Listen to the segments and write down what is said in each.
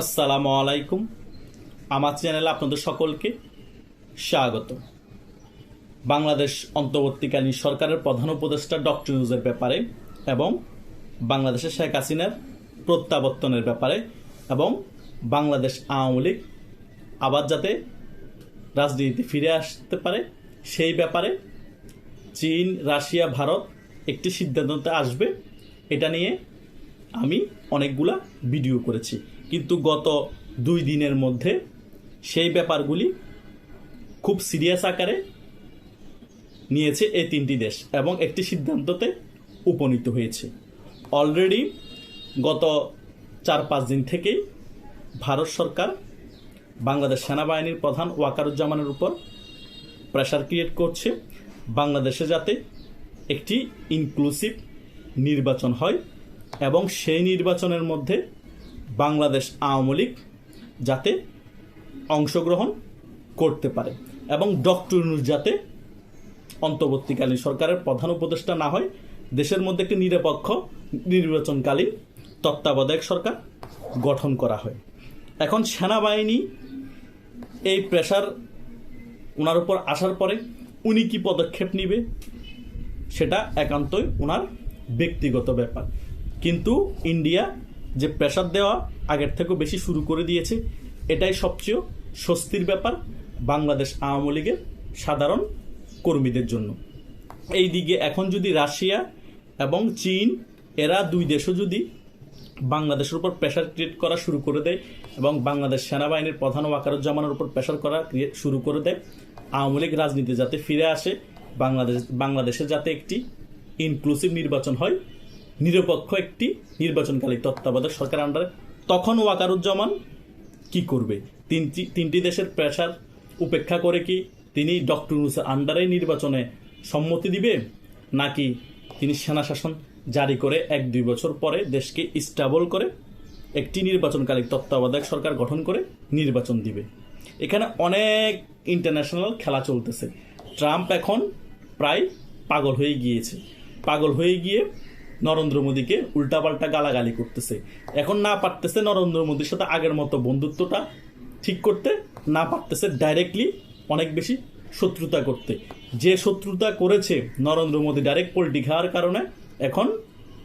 আসসালামু আলাইকুম। আমার চ্যানেলে আপনাদের সকলকে স্বাগত। বাংলাদেশ অন্তর্বর্তীকালীন সরকারের প্রধান উপদেষ্টা ডক্টর নিউজের ব্যাপারে এবং বাংলাদেশের শেখ হাসিনার প্রত্যাবর্তনের ব্যাপারে এবং বাংলাদেশ আওয়ামী লীগ আবার যাতে রাজনীতিতে ফিরে আসতে পারে, সেই ব্যাপারে চীন, রাশিয়া, ভারত একটি সিদ্ধান্ততে আসবে। এটা নিয়ে আমি অনেকগুলা ভিডিও করেছি। কিন্তু গত দুই দিনের মধ্যে সেই ব্যাপারগুলি খুব সিরিয়াস আকারে নিয়েছে এই তিনটি দেশ এবং একটি সিদ্ধান্ততে উপনীত হয়েছে। অলরেডি গত চার পাঁচ দিন থেকেই ভারত সরকার বাংলাদেশ সেনাবাহিনীর প্রধান ওয়াকারুজ্জামানের উপর প্রেশার ক্রিয়েট করছে। বাংলাদেশে যাতে একটি ইনক্লুসিভ নির্বাচন হয় এবং সেই নির্বাচনের মধ্যে বাংলাদেশ আওয়ামী লীগ যাতে অংশগ্রহণ করতে পারে এবং ডক্টর ইউনূস যাতে অন্তর্বর্তীকালীন সরকারের প্রধান উপদেষ্টা না হয়, দেশের মধ্যে একটি নিরপেক্ষ নির্বাচনকালীন তত্ত্বাবধায়ক সরকার গঠন করা হয়। এখন সেনাবাহিনী এই প্রেশার ওনার উপর আসার পরে উনি কি পদক্ষেপ নিবে, সেটা একান্তই ওনার ব্যক্তিগত ব্যাপার। কিন্তু ইন্ডিয়া যে প্রেশার দেওয়া আগের থেকেও বেশি শুরু করে দিয়েছে। এটাই সবচেয়ে স্বস্তির ব্যাপার বাংলাদেশ আওয়ামী লীগের সাধারণ কর্মীদের জন্য। এই দিকে এখন যদি রাশিয়া এবং চীন, এরা দুই দেশও যদি বাংলাদেশের উপর প্রেশার ক্রিয়েট করা শুরু করে দেয় এবং বাংলাদেশ সেনাবাহিনীর প্রধান ওয়াকারুজ্জামানের উপর প্রেশার করা ক্রিয়েট শুরু করে দেয়, আওয়ামী লীগ রাজনীতি যাতে ফিরে আসে, বাংলাদেশ, বাংলাদেশে যাতে একটি ইনক্লুসিভ নির্বাচন হয় নিরপেক্ষ একটি নির্বাচনকালী তত্ত্বাবধায়ক সরকার আন্ডারে তখন ওয়াকারুজ্জামান কি করবে? তিনটি তিনটি দেশের প্রেশার উপেক্ষা করে কি তিনি ডক্টর ইউনুসের আন্ডারে নির্বাচনে সম্মতি দিবে? নাকি তিনি সেনা শাসন জারি করে এক, দুই বছর পরে দেশকে স্টাবল করে একটি নির্বাচনকালীন তত্ত্বাবধায়ক সরকার গঠন করে নির্বাচন দিবে? এখানে অনেক ইন্টারন্যাশনাল খেলা চলতেছে। ট্রাম্প এখন প্রায় পাগল হয়ে গিয়েছে। পাগল হয়ে গিয়ে নরেন্দ্র মোদীকে উল্টাপাল্টা গালাগালি করতেছে। এখন না পারতেছে নরেন্দ্র মোদীর সাথে আগের মতো বন্ধুত্বটা ঠিক করতে, না পারতেছে ডাইরেক্টলি অনেক বেশি শত্রুতা করতে। যে শত্রুতা করেছে নরেন্দ্র মোদী ডাইরেক্ট পোল্টি খাওয়ার কারণে, এখন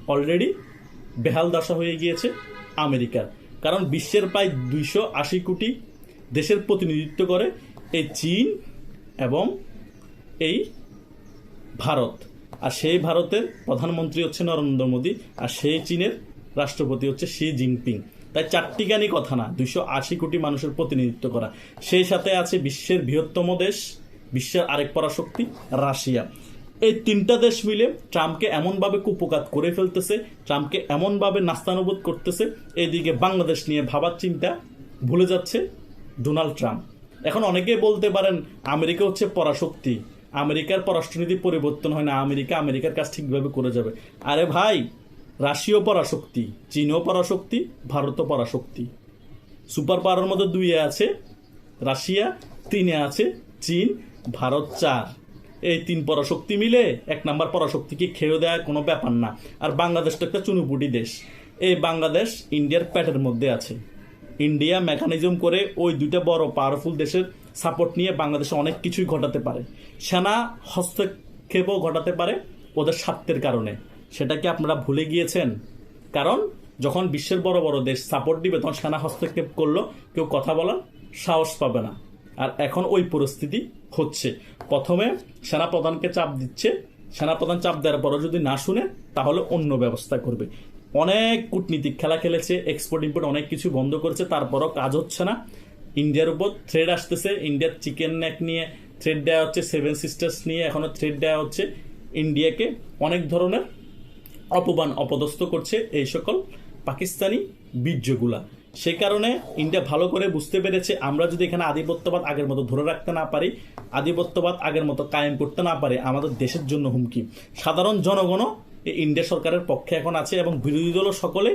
অলরেডি বেহাল দশা হয়ে গিয়েছে আমেরিকার। কারণ বিশ্বের প্রায় দুইশো আশি কোটি দেশের প্রতিনিধিত্ব করে এই চীন এবং এই ভারত। আর সেই ভারতের প্রধানমন্ত্রী হচ্ছে নরেন্দ্র মোদী, আর সেই চীনের রাষ্ট্রপতি হচ্ছে শি জিনপিং। তাই চারটিখানি কথা না, দুইশো আশি কোটি মানুষের প্রতিনিধিত্ব করা। সেই সাথে আছে বিশ্বের বৃহত্তম দেশ, বিশ্বের আরেক পরাশক্তি, রাশিয়া। এই তিনটা দেশ মিলে ট্রাম্পকে এমনভাবে কুপকাত করে ফেলতেছে, ট্রাম্পকে এমনভাবে নাস্তানুবোধ করতেছে এইদিকে বাংলাদেশ নিয়ে ভাবার চিন্তা ভুলে যাচ্ছে ডোনাল্ড ট্রাম্প। এখন অনেকেই বলতে পারেন, আমেরিকা হচ্ছে পরাশক্তি। আমেরিকার পররাষ্ট্রনীতি পরিবর্তন হয় না, আমেরিকা আমেরিকার কাজ ঠিকভাবে করে যাবে। আরে ভাই, রাশিয়াও পরাশক্তি, চীনও পরাশক্তি, ভারতও পরাশক্তি। সুপার পাওয়ারের মধ্যে দুইয়ে আছে রাশিয়া, তিনে আছে চীন, ভারত চার। এই তিন পরাশক্তি মিলে এক নাম্বার পরাশক্তিকে খেয়ে দেওয়া কোনো ব্যাপার না। আর বাংলাদেশ তো একটা চুনুপুটি দেশ। এই বাংলাদেশ ইন্ডিয়ার প্যাটের মধ্যে আছে। ইন্ডিয়া মেকানিজম করে ওই দুইটা বড় পাওয়ারফুল দেশের সাপোর্ট নিয়ে বাংলাদেশে অনেক কিছুই ঘটাতে পারে। সেনা হস্তক্ষেপও ঘটাতে পারে ওদের স্বার্থের কারণে। সেটা কি আপনারা ভুলে গিয়েছেন? কারণ যখন বিশ্বের বড় বড় দেশ সাপোর্ট দিবে, তখন সেনা হস্তক্ষেপ করল, কেউ কথা বলার সাহস পাবে না। আর এখন ওই পরিস্থিতি হচ্ছে। প্রথমে সেনাপ্রধানকে চাপ দিচ্ছে। সেনাপ্রধান চাপ দেওয়ার পরও যদি না শুনে, তাহলে অন্য ব্যবস্থা করবে। অনেক কূটনীতিক খেলা খেলেছে এক্সপোর্ট ইম্পোর্ট অনেক কিছু বন্ধ করেছে, তারপরও কাজ হচ্ছে না। ইন্ডিয়ার উপর থ্রেড আসতেছে। ইন্ডিয়ার চিকেন নেক নিয়ে থ্রেড দেওয়া হচ্ছে সেভেন সিস্টার্স নিয়ে এখনও থ্রেড দেওয়া হচ্ছে ইন্ডিয়াকে। অনেক ধরনের অপমান অপদস্থ করছে এই সকল পাকিস্তানি বীর্যগুলা। সে কারণে ইন্ডিয়া ভালো করে বুঝতে পেরেছে, আমরা যদি এখানে আধিপত্যবাদ আগের মতো ধরে রাখতে না পারি, আধিপত্যবাদ আগের মতো কায়েম করতে না পারে, আমাদের দেশের জন্য হুমকি। সাধারণ জনগণও ইন্ডিয়া সরকারের পক্ষে এখন আছে এবং বিরোধী দলও সকলে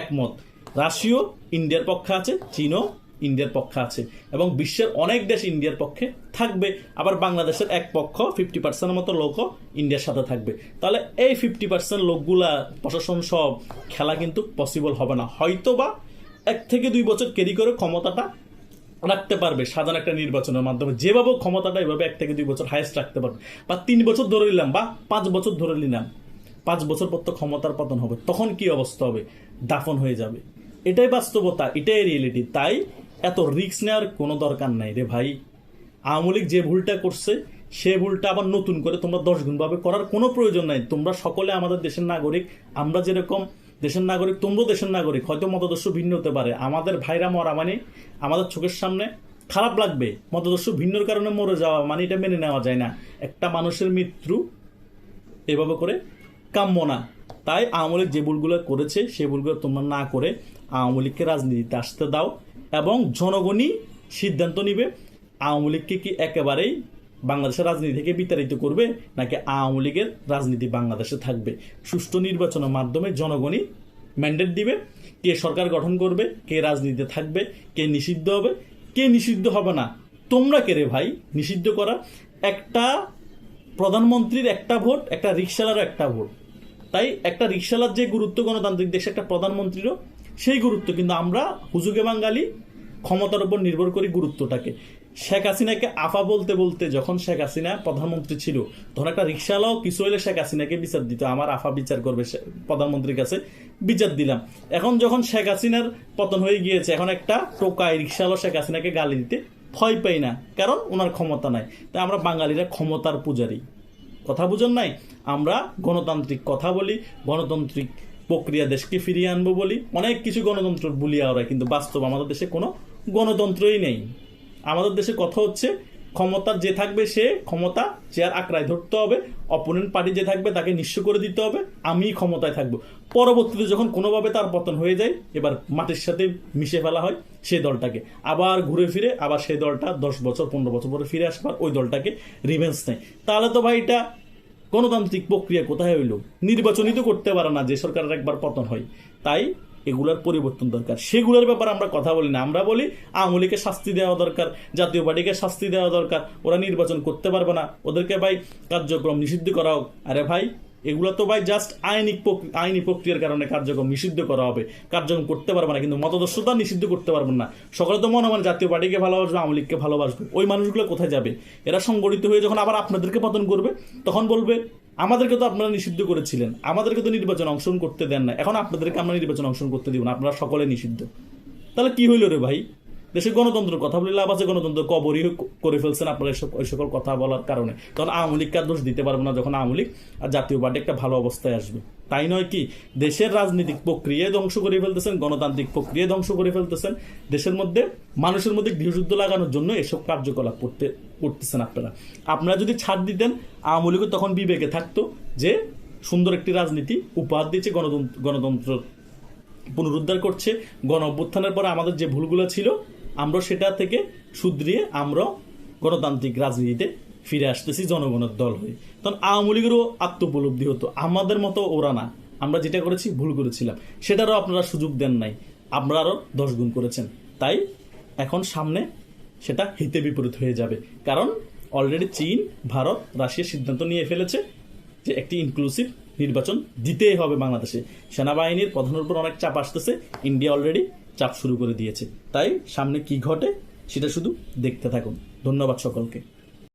একমত। রাশিয়াও ইন্ডিয়ার পক্ষে আছে, চীনও ইন্ডিয়ার পক্ষে আছে। এবং বিশ্বের অনেক দেশ ইন্ডিয়ার পক্ষে থাকবে। আবার বাংলাদেশের এক পক্ষ ফিফটি পার্সেন্টের মতো লোকও ইন্ডিয়ার সাথে থাকবে। তাহলে এই ফিফটি পার্সেন্ট লোকগুলা প্রশাসন সব খেলা কিন্তু পসিবল হবে না। হয়তো বা এক থেকে দুই বছর ক্যারি করে ক্ষমতাটা রাখতে পারবে সাধারণ একটা নির্বাচনের মাধ্যমে। যেভাবে ক্ষমতাটা এভাবে এক থেকে দুই বছর হাইয়েস্ট রাখতে পারবে। বা তিন বছর ধরে নিলাম বা পাঁচ বছর ধরে নিলাম, পাঁচ বছর পর তো ক্ষমতার পতন হবে। তখন কি অবস্থা হবে? দাফন হয়ে যাবে। এটাই বাস্তবতা, এটাই রিয়েলিটি তাই এত রিস্ক নেওয়ার কোনো দরকার নাই রে ভাই। আওয়ামী লীগ যে ভুলটা করছে, সে ভুলটা আবার নতুন করে তোমরা দশ গুণ ভাবে করার কোনো প্রয়োজন নাই। তোমরা সকলে আমাদের দেশের নাগরিক, আমরা যেরকম দেশের নাগরিক, তোমরাও দেশের নাগরিক। হয়তো মতদর্শ ভিন্ন হতে পারে। আমাদের ভাইরা মরা মানে আমাদের চোখের সামনে খারাপ লাগবে। মতদর্শ ভিন্নর কারণে মরে যাওয়া মানে এটা মেনে নেওয়া যায় না। একটা মানুষের মৃত্যু এভাবে করে কাম্য না। তাই আওয়ামী লীগ যে ভুলগুলো করেছে, সে ভুলগুলো তোমরা না করে আওয়ামী লীগকে রাজনীতিতে আসতে দাও। এবং জনগণই সিদ্ধান্ত নিবে, আওয়ামী লীগকে কি একেবারেই বাংলাদেশের রাজনীতি থেকে বিতাড়িত করবে, নাকি আওয়ামী লীগের রাজনীতি বাংলাদেশে থাকবে? সুষ্ঠু নির্বাচনের মাধ্যমে জনগণই ম্যান্ডেট দিবে, কে সরকার গঠন করবে, কে রাজনীতিতে থাকবে, কে নিষিদ্ধ হবে। কে নিষিদ্ধ হবে না? তোমরা কে রে ভাই? নিষিদ্ধ করা একটা প্রধানমন্ত্রীর একটা ভোট, একটা রিক্সালারও একটা ভোট। তাই একটা রিক্সালার যে গুরুত্ব গণতান্ত্রিক দেশে একটা প্রধানমন্ত্রীরও সেই গুরুত্ব কিন্তু আমরা হুজুগে বাঙালি ক্ষমতার উপর নির্ভর করি গুরুত্বটাকে। শেখ হাসিনাকে আফা বলতে বলতে যখন শেখ হাসিনা প্রধানমন্ত্রী ছিল তখন একটা রিক্সাওয়ালাও কিছু হলে শেখ হাসিনাকে বিচার দিত, আমার আফা বিচার করবে প্রধানমন্ত্রীর কাছে বিচার দিলাম। এখন যখন শেখ হাসিনার পতন হয়ে গিয়েছে, এখন একটা টোকাই রিক্সাওয়ালা শেখ হাসিনাকে গালি দিতে ভয় পাই না, কারণ ওনার ক্ষমতা নাই। তাই আমরা বাঙালিরা ক্ষমতার পূজারী। কথা বুঝুন নাই? আমরা গণতান্ত্রিক কথা বলি, গণতান্ত্রিক প্রক্রিয়া দেশকে ফিরিয়ে আনব বলি। অনেক কিছু গণতন্ত্র বলিয়া ওরা কিন্তু বাস্তব আমাদের দেশে কোনো গণতন্ত্রই নেই। আমাদের দেশে কথা হচ্ছে ক্ষমতার যে থাকবে সে ক্ষমতা চেয়ার আঁকড়ায় ধরতে হবে অপোনেন্ট পার্টি যে থাকবে তাকে নিঃস্ব করে দিতে হবে, আমি ক্ষমতায় থাকব। পরবর্তীতে যখন কোনোভাবে তার পতন হয়ে যায়, এবার মাটির সাথে মিশে ফেলা হয় সে দলটাকে। আবার ঘুরে ফিরে, আবার সেই দলটা দশ বছর, পনেরো বছর পরে ফিরে আসবার ওই দলটাকে রিভেন্স নেয়। তাহলে তো ভাই এটা গণতান্ত্রিক প্রক্রিয়া কোথায় হইল? নির্বাচনই তো করতে পারে না, যে সরকারের একবার পতন হয়। তাই এগুলার পরিবর্তন দরকার। সেগুলোর ব্যাপারে আমরা কথা বলি না। আমরা বলি আওয়ামী লীগকে শাস্তি দেওয়া দরকার, জাতীয় পার্টিকে শাস্তি দেওয়া দরকার। ওরা নির্বাচন করতে পারবে না। ওদেরকে ভাই কার্যক্রম নিষিদ্ধ করা হোক আরে ভাই এগুলো তো ভাই জাস্ট আইনি আইনি প্রক্রিয়ার কারণে কার্যক্রম নিষিদ্ধ করা হবে। কার্যক্রম করতে পারবে না, কিন্তু মতদর্শতা নিষিদ্ধ করতে পারবেন না। সকলে তো মনে মানে জাতীয় পার্টিকে ভালোবাসবে, আওয়ামী লীগকে ভালোবাসবে। ওই মানুষগুলো কোথায় যাবে? এরা সংগঠিত হয়ে যখন আবার আপনাদেরকে পতন করবে, তখন বলবে, আমাদেরকে তো আপনারা নিষিদ্ধ করেছিলেন। আমাদেরকে তো নির্বাচন অংশগ্রহণ করতে দেন না এখন আপনাদেরকে আমরা নির্বাচন অংশগ্রহণ করতে দিব না। আপনারা সকলে নিষিদ্ধ। তাহলে কি হইল রে ভাই? দেশের গণতন্ত্র কথা বলে, লাভ আছে গণতন্ত্র কবরই করে ফেলছেন আপনারা এসব ওই সকল কথা বলার কারণে। তখন আওয়ামী লীগকে দোষ দিতে পারব না যখন আওয়ামী লীগ আর জাতীয় পার্টি একটা ভালো অবস্থায় আসবে। তাই নয় কি, দেশের রাজনৈতিক প্রক্রিয়ায় ধ্বংস করে ফেলতেছেন, গণতান্ত্রিক প্রক্রিয়ায় ধ্বংস করে ফেলতেছেন। দেশের মধ্যে, মানুষের মধ্যে গৃহযুদ্ধ লাগানোর জন্য এসব কার্যকলাপ করতে করতেছেন আপনারা। আপনারা যদি ছাড় দিতেন, আওয়ামী লীগও তখন বিবেকে থাকতো যে সুন্দর একটি রাজনীতি উপহার দিয়েছে, গণতন্ত্র গণতন্ত্র পুনরুদ্ধার করছে। গণ অভ্যুত্থানের পরে আমাদের যে ভুলগুলো ছিল আমরা সেটা থেকে শুধরিয়ে আমরা গণতান্ত্রিক রাজনীতিতে ফিরে আসতেছি জনগণের দল হয়ে। তখন আওয়ামী লীগেরও আত্মোপলব্ধি হতো। আমাদের মতো ওরা না। আমরা যেটা করেছি, ভুল করেছিলাম। সেটারও আপনারা সুযোগ দেন নাই। আপনারা আরও দশ গুণ করেছেন। তাই এখন সামনে সেটা হিতে বিপরীত হয়ে যাবে। কারণ অলরেডি চীন, ভারত, রাশিয়া সিদ্ধান্ত নিয়ে ফেলেছে যে একটি ইনক্লুসিভ নির্বাচন দিতেই হবে বাংলাদেশে। সেনাবাহিনীর প্রধানের উপর অনেক চাপ আসতেছে। ইন্ডিয়া অলরেডি চাপ শুরু করে দিয়েছে। তাই সামনে কি ঘটে সেটা শুধু দেখতে থাকুন। ধন্যবাদ সকলকে।